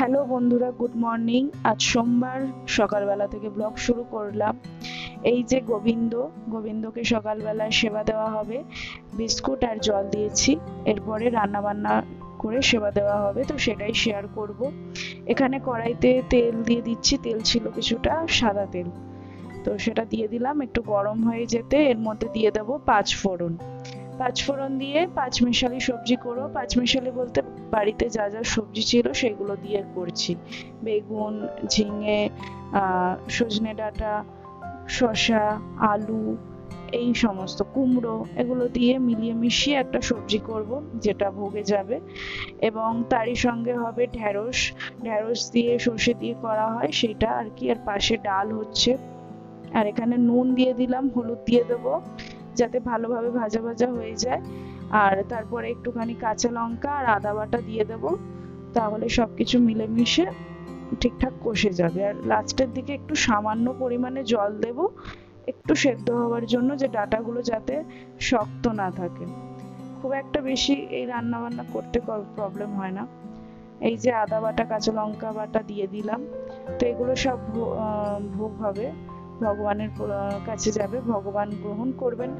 Hello বন্ধুরা, good morning. আজ সোমবার, সকালবেলা থেকে ব্লগ শুরু করলাম। এই যে গোবিন্দ, গোবিন্দকে সকালবেলায় সেবা দেওয়া হবে। বিস্কুট আর জল দিয়েছি। এরপরে রান্না বান্না করে সেবা দেওয়া হবে, তো সেটাই শেয়ার করব। এখানে কড়াইতে তেল দিয়ে দিচ্ছি। তেল ছিল কিছুটা সাদা তেল। তো সেটা দিয়ে দিলাম। একটু গরম হয়ে যেতে এর মধ্যে দিয়ে দেবো পাঁচ ফোড়ন। পাঁচ ফোড়ন দিয়ে পাঁচ মিশালি সবজি করো। পাঁচ মিশালি বলতে বাড়িতে যা যা সবজি ছিল সেগুলো দিয়ে করছি। বেগুন, ঝিঙে সজনে ডাঁটা, শসা, আলু, এই সমস্ত কুমড়ো এগুলো দিয়ে মিলিয়ে মিশিয়ে একটা সবজি করব যেটা ভোগে যাবে। এবং তারই সঙ্গে হবে ঢ্যাঁড়স ঢ্যাঁড়স দিয়ে সর্ষে দিয়ে করা হয়, সেটা আর কি, আর পাশে ডাল হচ্ছে। আর এখানে নুন দিয়ে দিলাম, হলুদ দিয়ে দেবো। যাতে ভালোভাবে ভাজা ভাজা হয়ে যায়। আর তারপরে একটুখানি কাঁচা লঙ্কা আর আদা বাটা দিয়ে দেব। তাহলে সবকিছু মিলেমিশে ঠিকঠাক কষে যাবে। আর লাস্টের দিকে একটু সামান্য পরিমাণে জল দেব। একটু সেদ্ধ হওয়ার জন্য যে ডাটাগুলো যাতে শক্ত না থাকে। খুব একটা বেশি এই রান্না বান্না করতে প্রবলেম হয় না। এই যে আদা বাটা, কাঁচা লঙ্কা বাটা দিয়ে দিলাম। তো এগুলো সব ভোগ হবে। ভগবানের কাছে যাবে, ভগবান গ্রহণ করবেন,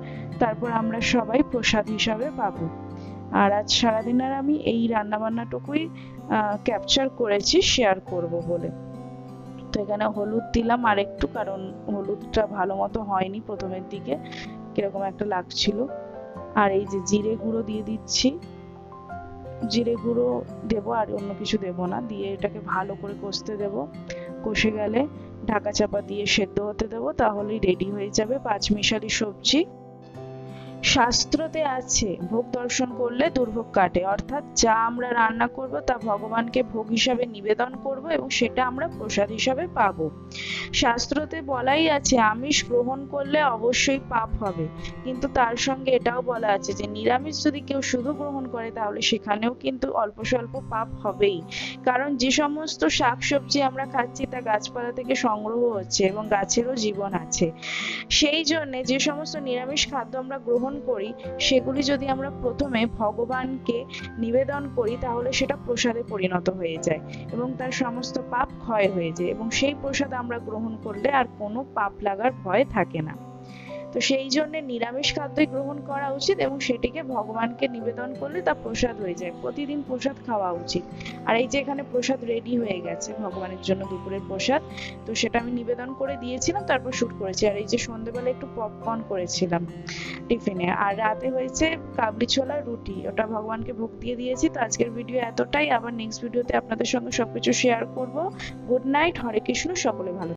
তারপর আমরা সবাই প্রসাদ হিসাবে পাবো। আর আজ সারাদিন আর আমি এই রান্না বান্নাটুকুই ক্যাপচার করেছি শেয়ার করব বলে। তো এখানে হলুদ দিলাম, আর একটু, কারণ হলুদটা ভালো মতো হয়নি প্রথমের দিকে, কীরকম একটা লাগছিল। আর এই যে জিরে গুঁড়ো দিয়ে দিচ্ছি। জিরে গুঁড়ো দেবো আর অন্য কিছু দেবো না, দিয়ে এটাকে ভালো করে কষতে দেবো। কষে গেলে ঢাকা চাপা দিয়ে সেদ্ধ হতে দেবো তাহলেই রেডি হয়ে যাবে পাঁচমিশালি সবজি। শাস্ত্রতে আছে, ভোগ দর্শন করলে দুর্ভোগ কাটে। অর্থাৎ যা আমরা রান্না করব তা ভগবানকে ভোগ হিসাবে নিবেদন করব এবং সেটা আমরা প্রসাদ হিসাবে পাবো। শাস্ত্রতে বলাই আছে, আমিষ গ্রহণ করলে অবশ্যই পাপ হবে। কিন্তু তার সঙ্গে এটাও বলা আছে যে, নিরামিষ যদি কেউ শুধু গ্রহণ করে, তাহলে সেখানেও কিন্তু অল্প স্বল্প পাপ হবেই। কারণ যে সমস্ত শাকসবজি আমরা খাচ্ছি, তা গাছপালা থেকে সংগ্রহ হচ্ছে এবং গাছেরও জীবন আছে। সেই জন্য যে সমস্ত নিরামিষ খাদ্য আমরা গ্রহণ করি, সেগুলি যদি আমরা প্রথমে ভগবানকে নিবেদন করি, তাহলে সেটা প্রসাদে পরিণত হয়ে যায় এবং তার সমস্ত পাপ ক্ষয় হয়ে যায় এবং সেই প্রসাদ আমরা গ্রহণ করলে আর কোনো পাপ লাগার ভয় থাকে না। তো সেই জন্য নিরামিষ খাদ্যই গ্রহণ করা উচিত এবং সেটিকে ভগবানকে নিবেদন করলে তা প্রসাদ হয়ে যায়। প্রতিদিন প্রসাদ খাওয়া উচিত। আর এই যে এখানে প্রসাদ রেডি হয়ে গেছে, ভগবানের জন্য দুপুরের প্রসাদ, তো সেটা আমি নিবেদন করে দিয়েছিলাম, তারপর শুট করেছি। আর এই যে সন্ধ্যেবেলা একটু পপকর্ন করেছিলাম টিফিনে। আর রাতে হয়েছে কাবলি ছোলা রুটি, ওটা ভগবানকে ভোগ দিয়ে দিয়েছি। তো আজকের ভিডিও এতটাই। আবার নেক্সট ভিডিওতে আপনাদের সঙ্গে সবকিছু শেয়ার করব। গুড নাইট হরে কৃষ্ণ সকলে ভালো